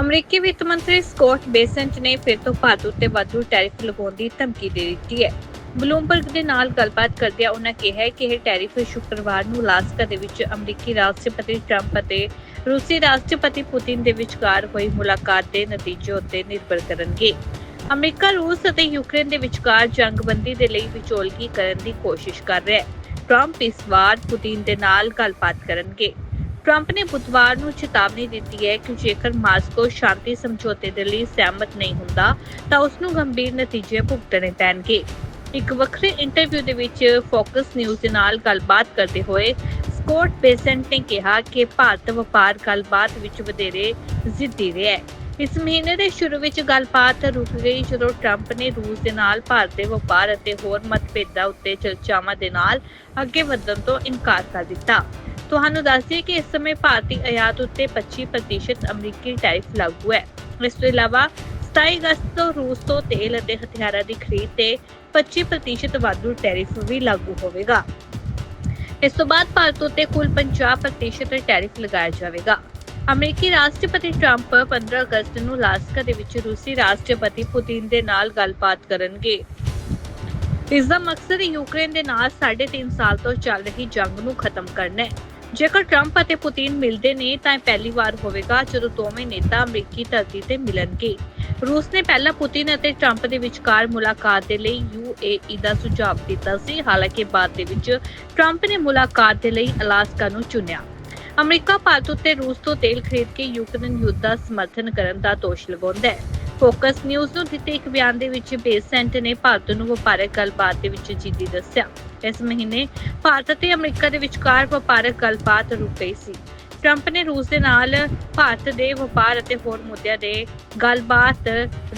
ਅਮਰੀਕੀ ਵਿੱਤ ਮੰਤਰੀ ਸਕੌਟ ਬੇਸੈਂਟ ਨੇ ਫਿਰ ਤੋਂ ਭਾਰਤ ਉੱਤੇ ਵਾਧੂ ਟੈਰਿਫ ਲਗਾਉਣ ਦੀ ਧਮਕੀ ਦੇ ਦਿੱਤੀ ਹੈ। ਬਲੂਮਬਰਗ ਦੇ ਨਾਲ ਗੱਲਬਾਤ ਕਰਦਿਆਂ ਉਹਨਾਂ ਕਿਹਾ ਕਿ ਇਹ ਟੈਰਿਫ ਸ਼ੁੱਕਰਵਾਰ ਨੂੰ ਅਲਾਸਕਾ ਦੇ ਵਿੱਚ ਅਮਰੀਕੀ ਰਾਸ਼ਟਰਪਤੀ ਟਰੰਪ ਅਤੇ ਰੂਸੀ ਰਾਸ਼ਟਰਪਤੀ ਪੁਤਿਨ ਦੇ ਵਿਚਕਾਰ ਹੋਈ ਮੁਲਾਕਾਤ ਦੇ ਨਤੀਜੇ ਉੱਤੇ ਨਿਰਭਰ ਕਰਨਗੇ। ਅਮਰੀਕਾ, ਰੂਸ ਅਤੇ ਯੂਕਰੇਨ ਦੇ ਵਿਚਕਾਰ ਜੰਗਬੰਦੀ ਦੇ ਲਈ ਵਿਚੋਲਗੀ ਕਰਨ ਦੀ ਕੋਸ਼ਿਸ਼ ਕਰ ਰਿਹਾ ਹੈ। ਟਰੰਪ ਇਸ ਵਾਰ ਪੁਤਿਨ ਦੇ ਨਾਲ ਗੱਲਬਾਤ ਕਰਨਗੇ। ਟਰੰਪ ਨੇ ਬੁੱਧਵਾਰ ਨੂੰ ਚੇਤਾਵਨੀ ਦਿੱਤੀ ਹੈ ਕਿ ਜੇਕਰ ਮਾਸਕੋ ਸ਼ਾਂਤੀ ਸਮਝੌਤੇ ਦੇ ਲਈ ਸਹਿਮਤ ਨਹੀਂ ਹੁੰਦਾ, ਤਾਂ ਉਸ ਨੂੰ ਗੰਭੀਰ ਨਤੀਜੇ ਭੁਗਤਣੇ ਪੈਣਗੇ। ਇੱਕ ਵੱਖਰੇ ਇੰਟਰਵਿਊ ਦੇ ਵਿੱਚ ਫੋਕਸ ਨਿਊਜ਼ ਦੇ ਨਾਲ ਗੱਲਬਾਤ ਕਰਦੇ ਹੋਏ ਸਕੌਟ ਬੇਸੈਂਟ ਨੇ ਕਿਹਾ ਕਿ ਭਾਰਤ ਵਪਾਰ ਗੱਲਬਾਤ ਵਿੱਚ ਵਧੇਰੇ ਜ਼ਿੱਦੀ ਰਿਹਾ ਹੈ। ਇਸ ਮਹੀਨੇ ਦੇ ਸ਼ੁਰੂ ਵਿੱਚ ਗੱਲਬਾਤ ਰੁਕ ਗਈ ਜਦੋਂ ਟਰੰਪ ਨੇ ਰੂਸ ਦੇ ਨਾਲ ਭਾਰਤ ਦੇ ਵਪਾਰ ਅਤੇ ਹੋਰ ਮਤਭੇਦਾਂ ਉੱਤੇ ਚਰਚਾਵਾਂ ਦੇ ਨਾਲ ਅੱਗੇ ਵਧਣ ਤੋਂ ਇਨਕਾਰ ਕਰ ਦਿੱਤਾ। ਤੁਹਾਨੂੰ ਦੱਸ ਦਈਏ ਕਿ ਇਸ ਸਮੇਂ ਭਾਰਤੀ ਆਯਾਤ ਉੱਤੇ 25% ਅਮਰੀਕੀ ਟੈਰਿਫ ਲਾਗੂ ਹੈ। ਇਸ ਤੋਂ ਇਲਾਵਾ 27 ਅਗਸਤ ਤੋਂ ਰੂਸ ਤੋਂ ਤੇਲ ਅਤੇ ਹਥਿਆਰਾਂ ਦੀ ਖਰੀਦ ਤੇ 25% ਵਾਧੂ ਟੈਰਿਫ ਵੀ ਲਾਗੂ ਹੋਵੇਗਾ। ਇਸ ਤੋਂ ਬਾਅਦ ਭਾਰਤ ਉੱਤੇ ਕੁੱਲ 50% ਟੈਰਿਫ ਲਗਾਇਆ ਜਾਵੇਗਾ। ਅਮਰੀਕੀ ਰਾਸ਼ਟਰਪਤੀ ਟਰੰਪ 15 ਅਗਸਤ ਨੂੰ ਅਲਾਸਕਾ ਦੇ ਵਿੱਚ ਰੂਸੀ ਰਾਸ਼ਟਰਪਤੀ ਪੁਤਿਨ ਦੇ ਨਾਲ ਗੱਲਬਾਤ ਕਰਨਗੇ। ਇਸ ਦਾ ਮਕਸਦ ਯੂਕਰੇਨ ਦੇ ਨਾਲ 3.5 ਸਾਲ ਤੋਂ ਚੱਲ ਰਹੀ ਜੰਗ ਨੂੰ ਖਤਮ ਕਰਨਾ ਹੈ। ਜੇਕਰ ਟਰੰਪ ਅਤੇ ਪੁਤਿਨ ਮਿਲਦੇ ਨੇ, ਤਾਂ ਇਹ ਪਹਿਲੀ ਵਾਰ ਹੋਵੇਗਾ ਜਦੋਂ ਦੋਵੇਂ ਨੇਤਾ ਅਮਰੀਕੀ ਧਰਤੀ ਤੇ ਮਿਲਣਗੇ। ਰੂਸ ਨੇ ਪਹਿਲਾਂ ਪੁਤਿਨ ਅਤੇ ਟਰੰਪ ਦੇ ਵਿਚਕਾਰ ਮੁਲਾਕਾਤ ਦੇ ਲਈ ਯੂਏਈ ਦਾ ਸੁਝਾਅ ਦਿੱਤਾ ਸੀ। ਹਾਲਾਂਕਿ ਬਾਅਦ ਦੇ ਵਿੱਚ ਟਰੰਪ ਨੇ ਮੁਲਾਕਾਤ ਦੇ ਲਈ ਅਲਾਸਕਾ ਨੂੰ ਚੁਣਿਆ। ਅਮਰੀਕਾ ਭਾਰਤ ਉੱਤੇ ਰੂਸ ਤੋਂ ਤੇਲ ਖਰੀਦ ਕੇ ਯੂਕਰੇਨ ਯੁੱਧ ਦਾ ਸਮਰਥਨ ਕਰਨ ਦਾ ਦੋਸ਼ ਲਗਾਉਂਦਾ ਹੈ। ਫੋਕਸ ਨਿਊਜ਼ ਨੂੰ ਦਿੱਤੇ ਇੱਕ ਬਿਆਨ ਦੇ ਵਿੱਚ ਬੇਸੈਂਟ ਨੇ ਭਾਰਤ ਨੂੰ ਵਪਾਰਕ ਗੱਲਬਾਤ ਦੇ ਵਿੱਚ ਜਿੱਦੀ ਦੱਸਿਆ। ਇਸ ਮਹੀਨੇ ਭਾਰਤ ਅਤੇ ਅਮਰੀਕਾ ਦੇ ਵਿਚਕਾਰ ਵਪਾਰਕ ਗੱਲਬਾਤ ਰੁਕ ਗਈ ਸੀ। ਟਰੰਪ ਨੇ ਰੂਸ ਦੇ ਨਾਲ ਭਾਰਤ ਦੇ ਵਪਾਰ ਅਤੇ ਹੋਰ ਮੁੱਦਿਆਂ ਦੇ ਗੱਲਬਾਤ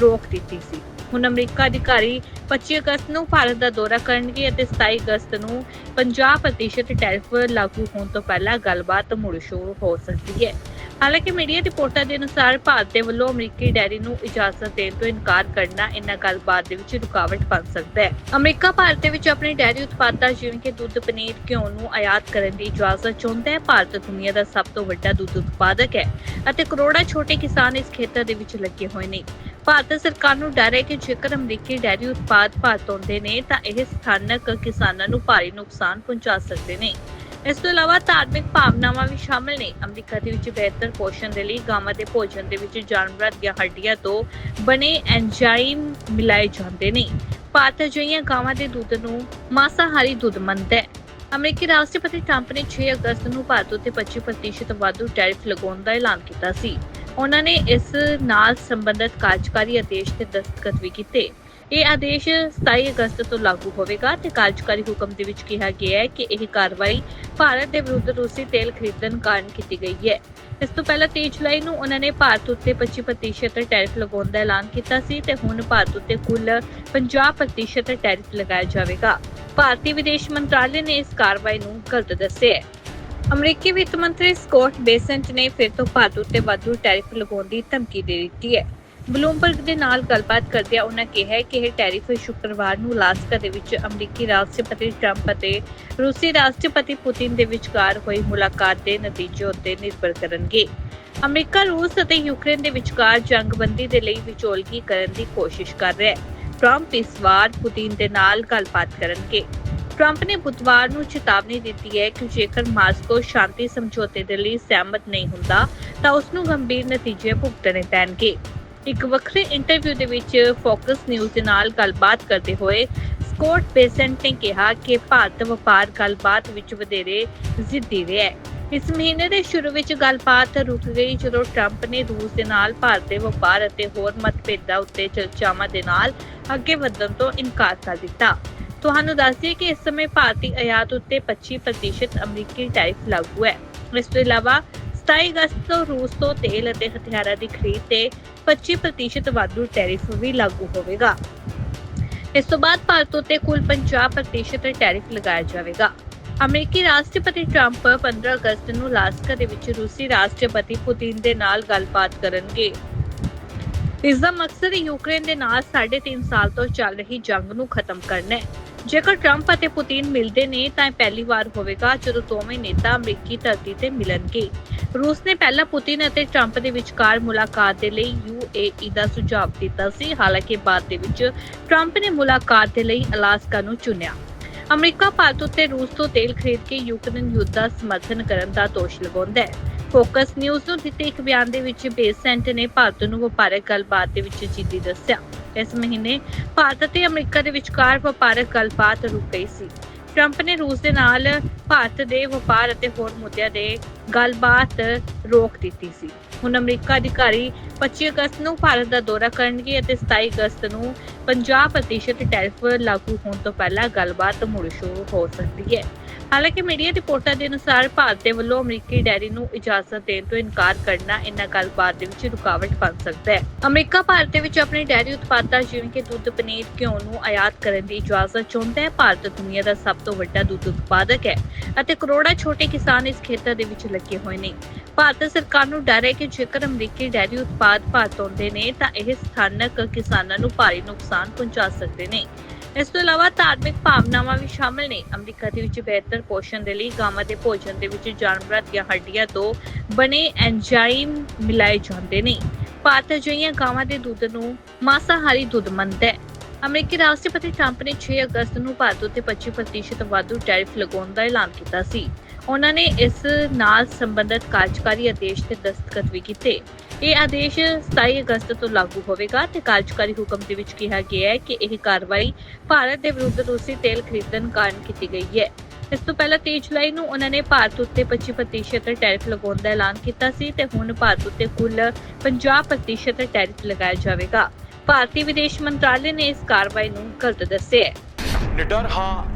ਰੋਕ ਦਿੱਤੀ ਸੀ। ਹੁਣ ਅਮਰੀਕਾ ਅਧਿਕਾਰੀ 25 ਅਗਸਤ ਨੂੰ ਭਾਰਤ ਦਾ ਦੌਰਾ ਕਰਨਗੇ ਅਤੇ 27 ਅਗਸਤ ਨੂੰ 50% ਟੈਰਿਫ ਲਾਗੂ ਹੋਣ ਤੋਂ ਪਹਿਲਾਂ ਗੱਲਬਾਤ ਮੁੜ ਸ਼ੁਰੂ ਹੋ ਸਕਦੀ ਹੈ। ਹਾਲਾਂਕਿ ਮੀਡੀਆ ਰਿਪੋਰਟਾਂ ਦੇ ਅਨੁਸਾਰ ਭਾਰਤ ਦੇ ਵੱਲੋਂ ਅਮਰੀਕੀ ਡੈਰੀ ਨੂੰ ਇਜਾਜ਼ਤ ਦੇਣ ਤੋਂ ਇਨਕਾਰ ਕਰਨਾ ਇਹਨਾਂ ਗੱਲਬਾਤ ਦੇ ਵਿੱਚ ਰੁਕਾਵਟ ਬਣ ਸਕਦਾ ਹੈ। ਅਮਰੀਕਾ ਭਾਰਤ ਦੇ ਵਿੱਚ ਆਪਣੇ ਡੈਰੀ ਉਤਪਾਦਾਂ ਜਿਵੇਂ ਕਿ ਦੁੱਧ, ਪਨੀਰ, ਘਿਓ ਨੂੰ ਆਯਾਤ ਕਰਨ ਦੀ ਇਜਾਜ਼ਤ ਚਾਹੁੰਦਾ ਹੈ। ਭਾਰਤ ਦੁਨੀਆ ਦਾ ਸਭ ਤੋਂ ਵੱਡਾ ਦੁੱਧ ਉਤਪਾਦਕ ਹੈ ਅਤੇ ਕਰੋੜਾਂ ਛੋਟੇ ਕਿਸਾਨ ਇਸ ਖੇਤਰ ਦੇ ਵਿੱਚ ਲੱਗੇ ਹੋਏ ਨੇ। ਭਾਰਤ ਸਰਕਾਰ ਨੂੰ ਡਰ ਹੈ ਕਿ ਜੇਕਰ ਅਮਰੀਕੀ ਡੈਰੀ ਉਤਪਾਦ ਭਾਰਤ ਆਉਂਦੇ ਨੇ ਤਾਂ ਇਹ ਸਥਾਨਕ ਕਿਸਾਨਾਂ ਨੂੰ ਭਾਰੀ ਨੁਕਸਾਨ ਪਹੁੰਚਾ ਸਕਦੇ ਨੇ। ਇਸ ਤੋਂ ਇਲਾਵਾ ਧਾਰਮਿਕ ਭਾਵਨਾਵਾਂ ਵੀ ਸ਼ਾਮਲ ਨੇ। ਅਮਰੀਕਾ ਦੇ ਵਿੱਚ ਬਿਹਤਰ ਪੋਸ਼ਣ ਦੇ ਲਈ ਗਾਵਾਂ ਦੇ ਭੋਜਨ ਦੇ ਵਿੱਚ ਜਾਨਵਰਾਂ ਦੀਆਂ ਹੱਡੀਆਂ ਤੋਂ ਬਣੇ ਐਂਜ਼ਾਈਮ ਮਿਲਾਏ ਜਾਂਦੇ ਨੇ। ਭਾਰਤ ਅਜਿਹੀਆਂ ਗਾਵਾਂ ਦੇ ਦੁੱਧ ਨੂੰ ਮਾਸਾਹਾਰੀ ਦੁੱਧ ਮੰਨਦਾ ਹੈ। ਅਮਰੀਕੀ ਰਾਸ਼ਟਰਪਤੀ ਟਰੰਪ ਨੇ 6 ਅਗਸਤ ਨੂੰ ਭਾਰਤ ਉੱਤੇ 25% ਵਾਧੂ ਟੈਰਿਫ ਲਗਾਉਣ ਦਾ ਐਲਾਨ ਕੀਤਾ ਸੀ। ਉਹਨਾਂ ਨੇ ਇਸ ਨਾਲ ਸੰਬੰਧਿਤ ਕਾਰਜਕਾਰੀ ਆਦੇਸ਼ ਤੇ ਦਸਤਖਤ ਵੀ ਕੀਤੇ। ਇਹ ਆਦੇਸ਼ 27 ਅਗਸਤ ਤੋਂ ਲਾਗੂ ਹੋਵੇਗਾ ਤੇ ਕਾਰਜਕਾਰੀ ਹੁਕਮ ਦੇ ਵਿੱਚ ਕਿਹਾ ਗਿਆ ਹੈ ਕਿ ਇਹ ਕਾਰਵਾਈ ਭਾਰਤ ਦੇ ਵਿਰੁੱਧ ਰੂਸੀ ਤੇਲ ਖਰੀਦਣ ਕਾਰਨ ਕੀਤੀ ਗਈ ਹੈ। ਇਸ ਤੋਂ ਪਹਿਲਾਂ 23 ਜੁਲਾਈ ਨੂੰ ਉਹਨਾਂ ਨੇ ਭਾਰਤ ਉੱਤੇ 25% ਟੈਰਿਫ ਲਗਾਉਣ ਦਾ ਐਲਾਨ ਕੀਤਾ ਸੀ ਤੇ ਹੁਣ ਭਾਰਤ ਉੱਤੇ ਕੁੱਲ 50% ਟੈਰਿਫ ਲਗਾਇਆ ਜਾਵੇਗਾ। ਭਾਰਤੀ ਵਿਦੇਸ਼ ਮੰਤਰਾਲੇ ਨੇ ਇਸ ਕਾਰਵਾਈ ਨੂੰ ਗਲਤ ਦੱਸਿਆ ਹੈ। ਅਮਰੀਕੀ ਵਿੱਤ ਮੰਤਰੀ ਸਕੌਟ ਬੇਸੈਂਟ ਨੇ ਫਿਰ ਤੋਂ ਭਾਰਤ ਉੱਤੇ ਵਾਧੂ ਟੈਰਿਫ ਲਗਾਉਣ ਦੀ ਧਮਕੀ ਦੇ ਦਿੱਤੀ ਹੈ। ਬਲੂਮਬਰਗ ਦੇ ਨਾਲ ਗੱਲਬਾਤ ਕਰਦਿਆਂ ਉਹਨਾਂ ਕਿਹਾ ਕਿ ਇਹ ਟੈਰਿਫ ਸ਼ੁੱਕਰਵਾਰ ਨੂੰ ਅਲਾਸਕਾ ਦੇ ਵਿੱਚ ਅਮਰੀਕੀ ਰਾਸ਼ਟਰਪਤੀ ਟਰੰਪ ਅਤੇ ਰੂਸੀ ਰਾਸ਼ਟਰਪਤੀ ਪੁਤਿਨ ਦੇ ਵਿਚਕਾਰ ਹੋਈ ਮੁਲਾਕਾਤ ਦੇ ਨਤੀਜੇ ਉੱਤੇ ਨਿਰਭਰ ਕਰਨਗੇ। ਅਮਰੀਕਾ, ਰੂਸ ਅਤੇ ਯੂਕਰੇਨ ਦੇ ਵਿਚਕਾਰ ਜੰਗਬੰਦੀ ਦੇ ਲਈ ਵਿਚੋਲਗੀ ਕਰਨ ਦੀ ਕੋਸ਼ਿਸ਼ ਕਰ ਰਿਹਾ ਹੈ। ਟਰੰਪ ਇਸ ਵਾਰ ਪੁਤਿਨ ਦੇ ਨਾਲ ਗੱਲਬਾਤ ਕਰਨਗੇ। ਟਰੰਪ ਨੇ ਬੁੱਧਵਾਰ ਨੂੰ ਚੇਤਾਵਨੀ ਦਿੱਤੀ ਹੈ ਕਿ ਜੇਕਰ ਮਾਸਕੋ ਸ਼ਾਂਤੀ ਸਮਝੌਤੇ ਦੇ ਲਈ ਸਹਿਮਤ ਨਹੀਂ ਹੁੰਦਾ, ਤਾਂ ਉਸ ਨੂੰ ਗੰਭੀਰ ਨਤੀਜੇ ਭੁਗਤਣੇ ਪੈਣਗੇ। ਇੱਕ ਵੱਖਰੇ ਇੰਟਰਵਿਊ ਦੇ ਵਿੱਚ ਫੋਕਸ ਨਿਊਜ਼ ਦੇ ਨਾਲ ਗੱਲਬਾਤ ਕਰਦੇ ਹੋਏ ਸਕੌਟ ਬੇਸੈਂਟ ਨੇ ਕਿਹਾ ਕਿ ਭਾਰਤ ਵਪਾਰ ਗੱਲਬਾਤ ਵਿੱਚ ਵਧੇਰੇ ਜ਼ਿੱਦੀ ਰਿਹਾ ਹੈ। ਇਸ ਮਹੀਨੇ ਦੇ ਸ਼ੁਰੂ ਵਿੱਚ ਗੱਲਬਾਤ ਰੁਕ ਗਈ ਜਦੋਂ ਟਰੰਪ ਨੇ ਰੂਸ ਦੇ ਨਾਲ ਭਾਰਤ ਦੇ ਵਪਾਰ ਅਤੇ ਹੋਰ ਮਤਭੇਦਾਂ ਉੱਤੇ ਚਰਚਾਵਾਂ ਦੇ ਨਾਲ ਅੱਗੇ ਵਧਣ ਤੋਂ ਇਨਕਾਰ ਕਰ ਦਿੱਤਾ। ਤੁਹਾਨੂੰ ਦੱਸ ਦਈਏ ਕਿ ਇਸ ਸਮੇਂ ਭਾਰਤੀ ਆਯਾਤ ਉੱਤੇ 25% ਅਮਰੀਕੀ ਟੈਰਿਫ ਲਾਗੂ ਹੈ। ਇਸ ਤੋਂ ਇਲਾਵਾ 27 ਅਗਸਤ ਤੋਂ ਰੂਸ ਤੋਂ ਤੇਲ ਅਤੇ ਹਥਿਆਰਾਂ ਦੀ ਖਰੀਦ ਤੇ 25% ਵਾਧੂ ਟੈਰਿਫ ਵੀ ਲਾਗੂ ਹੋਵੇਗਾ। ਇਸ ਤੋਂ ਬਾਅਦ ਭਾਰਤ ਉੱਤੇ ਕੁੱਲ 50% ਟੈਰਿਫ ਲਗਾਇਆ ਜਾਵੇਗਾ। ਅਮਰੀਕੀ ਰਾਸ਼ਟਰਪਤੀ ਟਰੰਪ 15 ਅਗਸਤ ਨੂੰ ਲਾਸਕਾ ਦੇ ਵਿੱਚ ਰੂਸੀ ਰਾਸ਼ਟਰਪਤੀ ਪੁਤਿਨ ਦੇ ਨਾਲ ਗੱਲਬਾਤ ਕਰਨਗੇ। ਇਸ ਦਾ ਮਕਸਦ ਯੂਕਰੇਨ ਦੇ ਨਾਲ 3.5 ਸਾਲ ਤੋਂ ਚੱਲ ਰਹੀ ਜੰਗ ਨੂੰ ਖਤਮ ਕਰਨਾ ਹੈ। ਜੇਕਰ ਟਰੰਪ ਅਤੇ ਪੁਤਿਨ ਮਿਲਦੇ ਨੇ, ਤਾਂ ਇਹ ਪਹਿਲੀ ਵਾਰ ਹੋਵੇਗਾ ਜਦੋਂ ਦੋਵੇਂ ਨੇਤਾ ਅਮਰੀਕੀ ਧਰਤੀ ਤੇ ਮਿਲਣਗੇ। ਰੂਸ ਨੇ ਪਹਿਲਾਂ ਪੁਤਿਨ ਅਤੇ ਟਰੰਪ ਦੇ ਵਿਚਕਾਰ ਮੁਲਾਕਾਤ ਦੇ ਲਈ ਯੂਏਈ ਦਾ ਸੁਝਾਅ ਦਿੱਤਾ ਸੀ। ਹਾਲਾਂਕਿ ਬਾਅਦ ਦੇ ਵਿੱਚ ਟਰੰਪ ਨੇ ਮੁਲਾਕਾਤ ਦੇ ਲਈ ਅਲਾਸਕਾ ਨੂੰ ਚੁਣਿਆ। ਅਮਰੀਕਾ ਭਾਰਤ ਉੱਤੇ ਰੂਸ ਤੋਂ ਤੇਲ ਖਰੀਦ ਕੇ ਯੂਕਰੇਨ ਯੁੱਧ ਦਾ ਸਮਰਥਨ ਕਰਨ ਦਾ ਦੋਸ਼ ਲਗਾਉਂਦਾ ਹੈ। ਫੋਕਸ ਨਿਊਜ਼ ਨੂੰ ਦਿੱਤੇ ਇੱਕ ਬਿਆਨ ਦੇ ਵਿੱਚ ਬੇਸੈਂਟ ਨੇ ਭਾਰਤ ਨੂੰ ਵਪਾਰਕ ਗੱਲਬਾਤ ਦੇ ਵਿੱਚ ਜਿੱਦੀ ਦੱਸਿਆ। ਇਸ ਮਹੀਨੇ ਭਾਰਤ ਅਤੇ ਅਮਰੀਕਾ ਦੇ ਵਿਚਕਾਰ ਵਪਾਰਕ ਗੱਲਬਾਤ ਰੁਕ ਗਈ ਸੀ। ਟਰੰਪ ਨੇ ਰੂਸ ਦੇ ਨਾਲ ਭਾਰਤ ਦੇ ਵਪਾਰ ਅਤੇ ਹੋਰ ਮੁੱਦਿਆਂ ਦੇ ਗੱਲਬਾਤ ਰੋਕ ਦਿੱਤੀ ਸੀ। ਹੁਣ ਅਮਰੀਕਾ ਅਧਿਕਾਰੀ 25 ਅਗਸਤ ਨੂੰ ਭਾਰਤ ਦਾ ਦੌਰਾ ਕਰਨਗੇ ਅਤੇ 27 ਅਗਸਤ ਨੂੰ 50% ਟੈਰਿਫ ਲਾਗੂ ਹੋਣ ਤੋਂ ਪਹਿਲਾਂ ਗੱਲਬਾਤ ਮੁੜ ਸ਼ੁਰੂ ਹੋ ਸਕਦੀ ਹੈ। ਹਾਲਾਂਕਿ ਮੀਡੀਆ ਰਿਪੋਰਟਾਂ ਦੇ ਅਨੁਸਾਰ ਭਾਰਤ ਦੇ ਵੱਲੋਂ ਅਮਰੀਕੀ ਡੈਰੀ ਨੂੰ ਇਜਾਜ਼ਤ ਦੇਣ ਤੋਂ ਇਨਕਾਰ ਕਰਨਾ ਇਹਨਾਂ ਗੱਲਬਾਤ ਦੇ ਵਿੱਚ ਰੁਕਾਵਟ ਬਣ ਸਕਦਾ ਹੈ। ਅਮਰੀਕਾ ਭਾਰਤ ਦੇ ਵਿੱਚ ਆਪਣੇ ਡੈਰੀ ਉਤਪਾਦਾਂ ਜਿਵੇਂ ਕਿ ਦੁੱਧ, ਪਨੀਰ, ਘਿਓ ਨੂੰ ਆਯਾਤ ਕਰਨ ਦੀ ਇਜਾਜ਼ਤ ਚਾਹੁੰਦਾ ਹੈ। ਭਾਰਤ ਦੁਨੀਆ ਦਾ ਸਭ ਤੋਂ ਵੱਡਾ ਦੁੱਧ ਉਤਪਾਦਕ ਹੈ ਅਤੇ ਕਰੋੜਾਂ ਛੋਟੇ ਕਿਸਾਨ ਇਸ ਖੇਤਰ ਦੇ ਵਿੱਚ ਲੱਗੇ ਹੋਏ ਨੇ। ਭਾਰਤ ਸਰਕਾਰ ਨੂੰ ਡਰ ਹੈ ਕਿ ਜੇਕਰ ਅਮਰੀਕੀ ਡੈਰੀ ਉਤਪਾਦ ਭਾਰਤ ਆਉਂਦੇ ਨੇ ਤਾਂ ਇਹ ਸਥਾਨਕ ਕਿਸਾਨਾਂ ਨੂੰ ਭਾਰੀ ਨੁਕਸਾਨ ਪਹੁੰਚਾ ਸਕਦੇ ਨੇ। ਇਸ ਤੋਂ ਇਲਾਵਾ ਧਾਰਮਿਕ ਭਾਵਨਾਵਾਂ ਵੀ ਸ਼ਾਮਲ ਨੇ। ਅਮਰੀਕਾ ਦੇ ਵਿੱਚ ਬਿਹਤਰ ਪੋਸ਼ਣ ਦੇ ਲਈ ਗਾਵਾਂ ਦੇ ਭੋਜਨ ਦੇ ਵਿੱਚ ਜਾਨਵਰਾਂ ਦੀਆਂ ਹੱਡੀਆਂ ਤੋਂ ਬਣੇ ਐਂਜ਼ਾਈਮ ਮਿਲਾਏ ਜਾਂਦੇ ਨੇ। ਭਾਰਤ ਅਜਿਹੀਆਂ ਗਾਵਾਂ ਦੇ ਦੁੱਧ ਨੂੰ ਮਾਸਾਹਾਰੀ ਦੁੱਧ ਮੰਨਦਾ ਹੈ। ਅਮਰੀਕੀ ਰਾਸ਼ਟਰਪਤੀ ਟਰੰਪ ਨੇ 6 ਅਗਸਤ ਨੂੰ ਭਾਰਤ ਉੱਤੇ 25% ਵਾਧੂ ਟੈਰਿਫ ਲਗਾਉਣ ਦਾ ਐਲਾਨ ਕੀਤਾ ਸੀ। ਉਹਨਾਂ ਨੇ ਇਸ ਨਾਲ ਸੰਬੰਧਿਤ ਕਾਰਜਕਾਰੀ ਆਦੇਸ਼ ਤੇ ਦਸਤਖਤ ਵੀ ਕੀਤੇ। ਇਹ ਆਦੇਸ਼ 27 ਅਗਸਤ ਤੋਂ ਲਾਗੂ ਹੋਵੇਗਾ ਤੇ ਕਾਰਜਕਾਰੀ ਹੁਕਮ ਦੇ ਵਿੱਚ ਕਿਹਾ ਗਿਆ ਹੈ ਕਿ ਇਹ ਕਾਰਵਾਈ ਭਾਰਤ ਦੇ ਵਿਰੁੱਧ ਰੂਸੀ ਤੇਲ ਖਰੀਦਣ ਕਾਰਨ ਕੀਤੀ ਗਈ ਹੈ। ਇਸ ਤੋਂ ਪਹਿਲਾਂ 23 ਜੁਲਾਈ ਨੂੰ ਉਹਨਾਂ ਨੇ ਭਾਰਤ ਉੱਤੇ 25% ਟੈਰਿਫ ਲਗਾਉਣ ਦਾ ਐਲਾਨ ਕੀਤਾ ਸੀ ਤੇ ਹੁਣ ਭਾਰਤ ਉੱਤੇ ਕੁੱਲ 50% ਟੈਰਿਫ ਲਗਾਇਆ ਜਾਵੇਗਾ। ਭਾਰਤੀ ਵਿਦੇਸ਼ ਮੰਤਰਾਲੇ ਨੇ ਇਸ ਕਾਰਵਾਈ ਨੂੰ ਗਲਤ ਦੱਸਿਆ ਹੈ। ਨਿਡਰ ਹਾਂ